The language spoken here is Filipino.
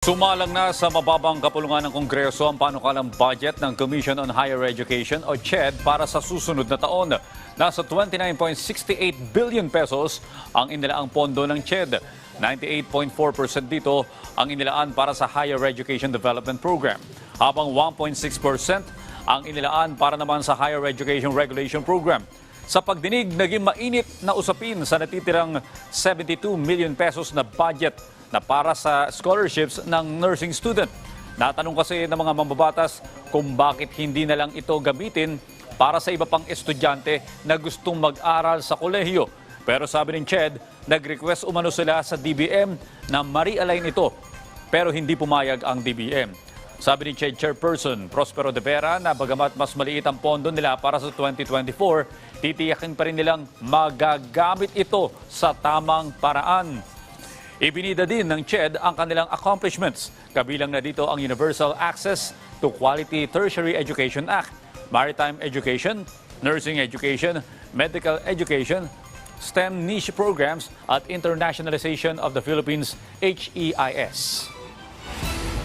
Sumalang na sa mababang kapulungan ng Kongreso ang panukalang budget ng Commission on Higher Education o CHED para sa susunod na taon. Nasa 29.68 billion pesos ang inilaang pondo ng CHED. 98.4% dito ang inilaan para sa Higher Education Development Program, habang 1.6% ang inilaan para naman sa Higher Education Regulation Program. Sa pagdinig, naging mainit na usapin sa natitirang 72 million pesos na budget na para sa scholarships ng nursing student. Natanong kasi ng mga mambabatas kung bakit hindi na lang ito gamitin para sa iba pang estudyante na gustong mag-aral sa kolehiyo. Pero sabi ng CHED, nag-request umano sila sa DBM na ma-realign ito. Pero hindi pumayag ang DBM. Sabi ni CHED Chairperson Prospero de Vera na bagamat mas maliit ang pondo nila para sa 2024, titiyakin pa rin nilang magagamit ito sa tamang paraan. Ibinida din ng CHED ang kanilang accomplishments. Kabilang na dito ang Universal Access to Quality Tertiary Education Act, Maritime Education, Nursing Education, Medical Education, STEM niche programs at Internationalization of the Philippines, HEIS.